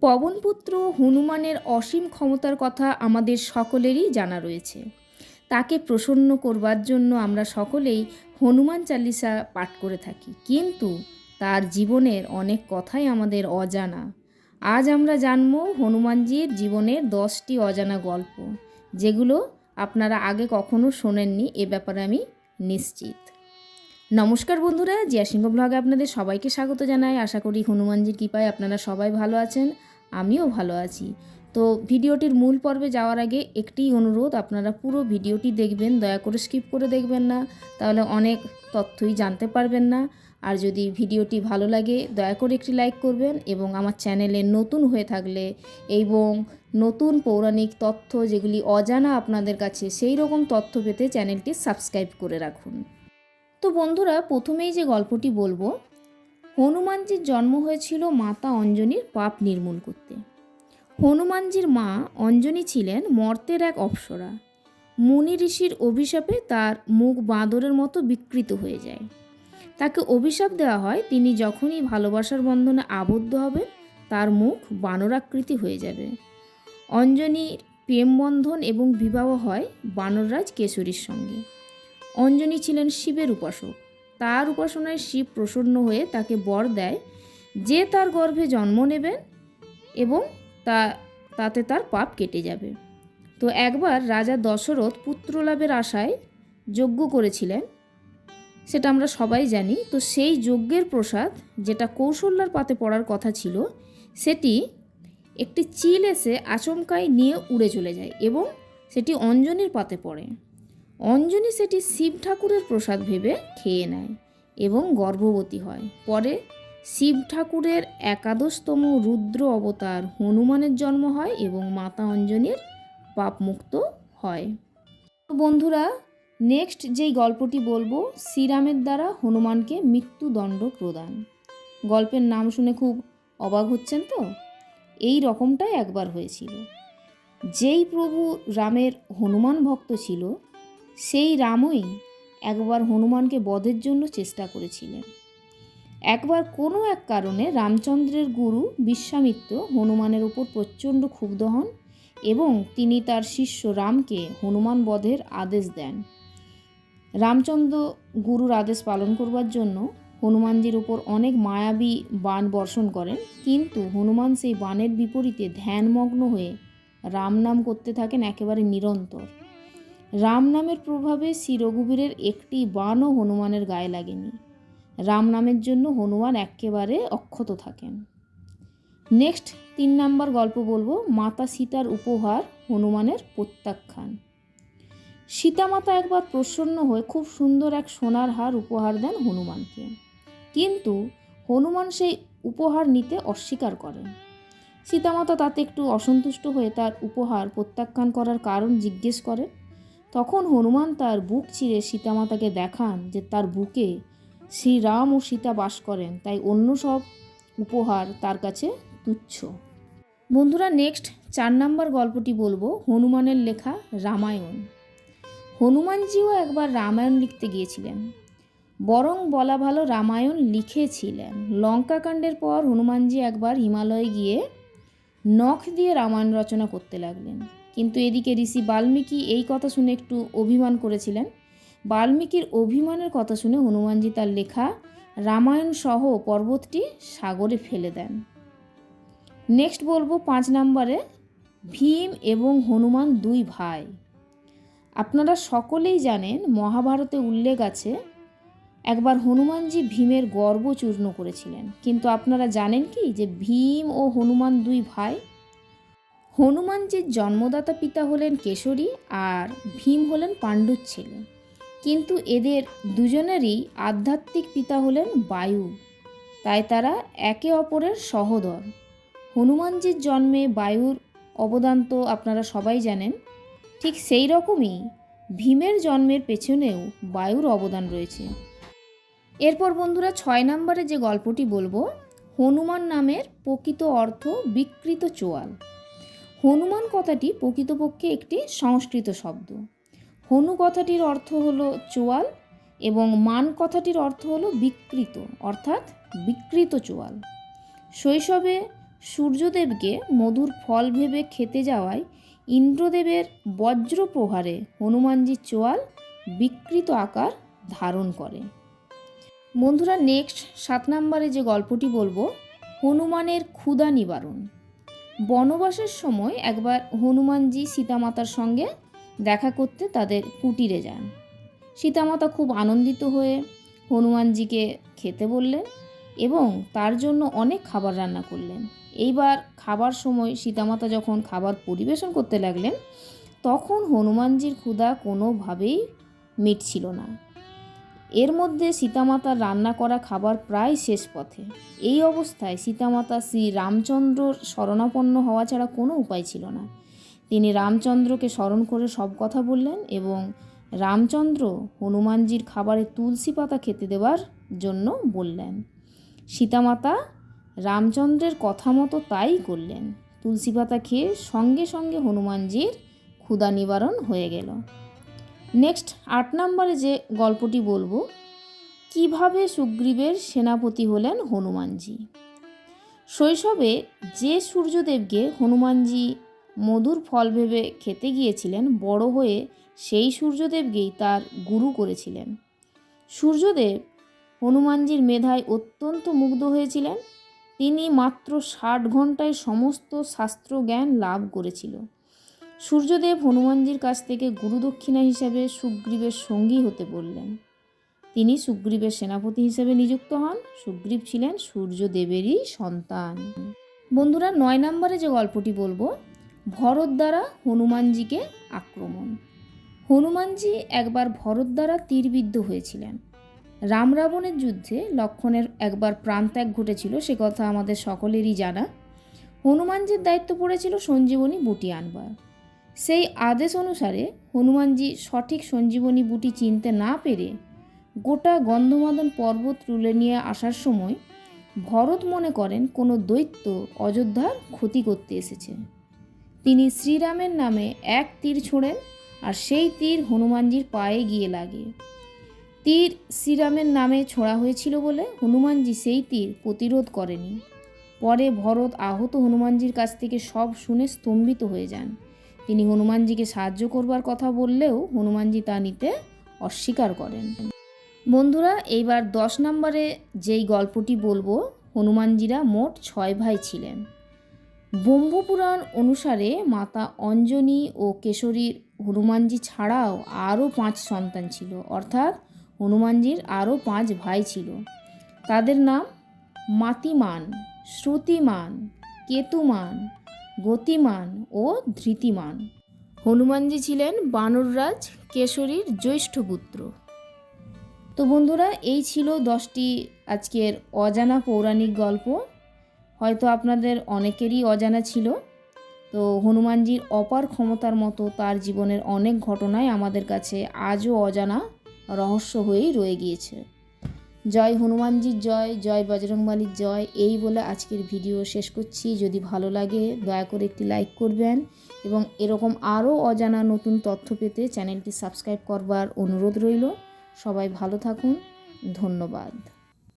পবনপুত্র হনুমানের অসীম ক্ষমতার কথা আমাদের সকলেরই জানা রয়েছে। তাকে প্রসন্ন করবার জন্য আমরা সকলেই হনুমান চালিসা পাঠ করে থাকি। কিন্তু তার জীবনের অনেক কথাই আমাদের অজানা। আজ আমরা জানব হনুমানজির জীবনের দশটি অজানা গল্প, যেগুলো আপনারা আগে কখনো শোনেননি, এ ব্যাপারে আমি নিশ্চিত। নমস্কার বন্ধুরা, জিয়া সিংহ ব্লগে আপনাদের সবাইকে স্বাগত জানাই। আশা করি হনুমানজির কৃপায় আপনারা সবাই ভালো আছেন। আমিও ভালো আছি। তো ভিডিওটির মূল পর্বে যাওয়ার আগে একটিই অনুরোধ, আপনারা পুরো ভিডিওটি দেখবেন, দয়া করে স্কিপ করে দেখবেন না, তাহলে অনেক তথ্যই জানতে পারবেন না। আর যদি ভিডিওটি ভালো লাগে, দয়া করে একটি লাইক করবেন এবং আমার চ্যানেলে নতুন হয়ে থাকলে এবং নতুন পৌরাণিক তথ্য যেগুলি অজানা আপনাদের কাছে, সেই রকম তথ্য পেতে চ্যানেলটি সাবস্ক্রাইব করে রাখুন। তো বন্ধুরা, প্রথমেই যে গল্পটি বলব হনুমানজির জন্ম হয়েছিল মাতা অঞ্জনীর পাপ নির্মূল করতে। হনুমানজির মা অঞ্জনী ছিলেন মর্তের এক অপ্সরা। মুনি ঋষির অভিশাপে তার মুখ বাঁদরের মতো বিকৃত হয়ে যায়। তাকে অভিশাপ দেওয়া হয়, তিনি যখনই ভালোবাসার বন্ধনে আবদ্ধ হবেন, তার মুখ বানরাকৃতি হয়ে যাবে। অঞ্জনীর প্রেমবন্ধন এবং বিবাহ হয় বানররাজ কেশরীর সঙ্গে। অঞ্জনী ছিলেন শিবের উপাসক। তার উপাসনায় শিব প্রসন্ন হয়ে তাকে বর দেয়। যে তার গর্ভে জন্ম নেবেন এবং তা, তাতে তার পাপ কেটে যাবে। তো একবার রাজা দশরথ পুত্রলাভের আশায় যজ্ঞ করেছিলেন। সেটা আমরা সবাই জানি। তো সেই যজ্ঞের প্রসাদ যেটা কৌশল্যার পাতে পড়ার কথা ছিল, সেটি একটি চিল এসে আচমকায় নিয়ে উড়ে চলে যায় এবং সেটি অঞ্জনীর পাতে পড়ে। অঞ্জনী সেটি শিব ঠাকুরের প্রসাদ ভেবে খেয়ে নেয় এবং গর্ভবতী হয়। পরে শিব ঠাকুরের একাদশতম রুদ্র অবতার হনুমানের জন্ম হয় এবং মাতা অঞ্জনীর পাপমুক্ত হয়। তো বন্ধুরা নেক্সট যেই গল্পটি বলব, শ্রীরামের দ্বারা হনুমানকে মৃত্যুদণ্ড প্রদান। গল্পের নাম শুনে খুব অবাক হচ্ছেন তো? এই রকমটাই একবার হয়েছিল। যেই প্রভু রামের হনুমান ভক্ত ছিল সেই রামই একবার হনুমানকে বধের জন্য চেষ্টা করেছিলেন। একবার কোনো এক কারণে রামচন্দ্রের গুরু বিশ্বামিত্র হনুমানের উপর প্রচণ্ড ক্ষুব্ধ হন এবং তিনি তার শিষ্য রামকে হনুমান বধের আদেশ দেন। রামচন্দ্র গুরুর আদেশ পালন করবার জন্য হনুমানজির উপর অনেক মায়াবী বাণ বর্ষণ করেন, কিন্তু হনুমান সেই বাণের বিপরীতে ধ্যানমগ্ন হয়ে রাম নাম করতে থাকেন একেবারে নিরন্তর। রাম নামের প্রভাবে শ্রী রঘুবীরের একটি বাণও হনুমানের গায়ে লাগেনি। রাম নামের জন্য হনুমান একেবারে অক্ষত থাকেন। নেক্সট তিন নাম্বার গল্প বলব, মাতা সীতার উপহার হনুমানের প্রত্যাখ্যান। সীতামাতা একবার প্রসন্ন হয়ে খুব সুন্দর এক সোনার হার উপহার দেন হনুমানকে। কিন্তু হনুমান সেই উপহার নিতে অস্বীকার করেন। সীতামাতা তাতে একটু অসন্তুষ্ট হয়ে তার উপহার প্রত্যাখ্যান করার কারণ জিজ্ঞেস করেন। তখন হনুমান তার বুক চিরে সীতামাতাকে দেখান যে তার বুকে শ্রীরাম ও সীতা বাস করেন। তাই অন্য সব উপহার তার কাছে তুচ্ছ। বন্ধুরা নেক্সট চার নাম্বার গল্পটি বলব হনুমানের লেখা রামায়ণ। হনুমানজিও একবার রামায়ণ লিখতে গিয়েছিলেন। বরং বলা ভালো রামায়ণ লিখেছিলেন। লঙ্কাকাণ্ডের পর হনুমানজি একবার হিমালয়ে গিয়ে নখ দিয়ে রামায়ণ রচনা করতে লাগলেন। কিন্তু এদিকে ঋষি বাল্মীকি এই কথা শুনে একটু অভিমান করেছিলেন। বাল্মীকির অভিমানের কথা শুনে হনুমানজি তার লেখা, রামায়ণ সহ পর্বতটি সাগরে ফেলে দেন। নেক্সট বলব পাঁচ নম্বরে, ভীম এবং হনুমান দুই ভাই। আপনারা সকলেই জানেন, মহাভারতে উল্লেখ আছে, একবার হনুমানজি ভীমের গর্ব চূর্ণ করেছিলেন। কিন্তু আপনারা জানেন কি? যে ভীম ও হনুমান দুই ভাই হনুমানজির জন্মদাতা পিতা হলেন কেশরী আর ভীম হলেন পাণ্ডুর ছেলে। কিন্তু এদের দুজনেরই আধ্যাত্মিক পিতা হলেন বায়ু। তাই তারা একে অপরের সহদর। হনুমানজির জন্মে বায়ুর অবদান তো আপনারা সবাই জানেন। ঠিক সেই রকমই ভীমের জন্মের পেছনেও বায়ুর অবদান রয়েছে। এরপর বন্ধুরা ছয় নম্বরে যে গল্পটি বলব, হনুমান নামের প্রকৃত অর্থ বিকৃত চোয়াল। হনুমান কথাটি প্রকৃতপক্ষে একটি সংস্কৃত শব্দ। হনু কথাটির অর্থ হলো চোয়াল এবং মান কথাটির অর্থ হলো বিকৃত, অর্থাৎ বিকৃত চোয়াল। শৈশবে সূর্যদেবকে মধুর ফল ভেবে খেতে যাওয়ায় ইন্দ্রদেবের বজ্র প্রহারে হনুমানজির চোয়াল বিকৃত আকার ধারণ করে। বন্ধুরা নেক্সট সাত নম্বরে যে গল্পটি বলব, হনুমানের ক্ষুধা নিবারণ। বনবাসের সময় একবার হনুমানজি সীতামাতার সঙ্গে দেখা করতে তাদের কুটিরে যান। সীতামাতা খুব আনন্দিত হয়ে হনুমানজিকে খেতে বললেন এবং তার জন্য অনেক খাবার রান্না করলেন। এইবার খাবার সময় সীতামাতা যখন খাবার পরিবেশন করতে লাগলেন, তখন হনুমানজির ক্ষুধা কোনোভাবেই মিটছিল না। এর মধ্যে সীতামাতার রান্না করা খাবার প্রায় শেষ পথে। এই অবস্থায় সীতামাতা শ্রী রামচন্দ্রর শরণাপন্ন হওয়া ছাড়া কোনো উপায় ছিল না। তিনি রামচন্দ্রকে স্মরণ করে সব কথা বললেন এবং রামচন্দ্র হনুমানজির খাবারে তুলসী পাতা খেতে দেওয়ার জন্য বললেন। সীতামাতা রামচন্দ্রের কথা মতো তাই করলেন। তুলসী পাতা খেয়ে সঙ্গে সঙ্গে হনুমানজির ক্ষুধা নিবারণ হয়ে গেল। নেক্সট আট নম্বরে যে গল্পটি বলব, কীভাবে সুগ্রীবের সেনাপতি হলেন হনুমানজি? শৈশবে যে সূর্যদেবকে হনুমানজি মধুর ফল ভেবে খেতে গিয়েছিলেন, বড় হয়ে সেই সূর্যদেবকেই তার গুরু করেছিলেন। সূর্যদেব হনুমানজির মেধায় অত্যন্ত মুগ্ধ হয়েছিলেন। তিনি মাত্র ষাট ঘন্টায় সমস্ত শাস্ত্র জ্ঞান লাভ করেছিল। সূর্যদেব হনুমানজির কাছ থেকে গুরুদক্ষিণা হিসাবে সুগ্রীবের সঙ্গী হতে বললেন। তিনি সুগ্রীবের সেনাপতি হিসেবে নিযুক্ত হন। সুগ্রীব ছিলেন সূর্যদেবেরই সন্তান। বন্ধুরা, নয় নম্বরে যে গল্পটি বলব, ভরত দ্বারা হনুমানজিকে আক্রমণ। হনুমানজি একবার ভরত দ্বারা তীরবিদ্ধ হয়েছিলেন। রাম রাবণের যুদ্ধে লক্ষণের একবার প্রাণত্যাগ ঘটেছিল, সে কথা আমাদের সকলেরই জানা। হনুমানজির দায়িত্ব পড়েছিল সঞ্জীবনী বুটি আনবার। সেই আদেশ অনুসারে হনুমানজি সঠিক সঞ্জীবনী বুটি চিনতে না পেরে গোটা গন্ধমাদন পর্বত তুলে নিয়ে আসার সময় ভরত মনে করেন কোনো দৈত্য অযোধ্যার ক্ষতি করতে এসেছে। তিনি শ্রীরামের নামে এক তীর ছোঁড়েন আর সেই তীর হনুমানজির পায়ে গিয়ে লাগে। তীর শ্রীরামের নামে ছোড়া হয়েছিল বলে হনুমানজি সেই তীর প্রতিরোধ করেনি। পরে ভরত আহত হনুমানজির কাছ থেকে সব শুনে স্তম্ভিত হয়ে যান। তিনি হনুমানজিকে সাহায্য করবার কথা বললেও হনুমানজি তা নিতে অস্বীকার করেন। বন্ধুরা, এইবার দশ নম্বরে যেই গল্পটি বলব, হনুমানজিরা মোট ছয় ভাই ছিলেন। ব্রহ্মপুরাণ অনুসারে মাতা অঞ্জনী ও কেশরীর হনুমানজি ছাড়াও আরও পাঁচ সন্তান ছিল, অর্থাৎ হনুমানজির আরও পাঁচ ভাই ছিল। তাদের নাম মাতিমান, শ্রুতিমান, কেতুমান গতিমান ও ধৃতিমান। হনুমানজি ছিলেন বানররাজ কেশরীর জ্যৈষ্ঠ পুত্র। তো বন্ধুরা, এই ছিল দশটি আজকের অজানা পৌরাণিক গল্প। হয়তো আপনাদের অনেকেরই অজানা ছিল। তো হনুমানজির অপার ক্ষমতার মতো তার জীবনের অনেক ঘটনাই আমাদের কাছে আজও অজানা রহস্য হয়েই রয়ে গিয়েছে। জয় হনুমানজির জয় জয় বজরংবালির জয়। এই বলে আজকের ভিডিও শেষ করছি। যদি ভালো লাগে, দয়া করে একটি লাইক করবেন এবং এরকম আরও অজানা নতুন তথ্য পেতে চ্যানেলটি সাবস্ক্রাইব করবার অনুরোধ রইল। সবাই ভালো থাকুন। ধন্যবাদ।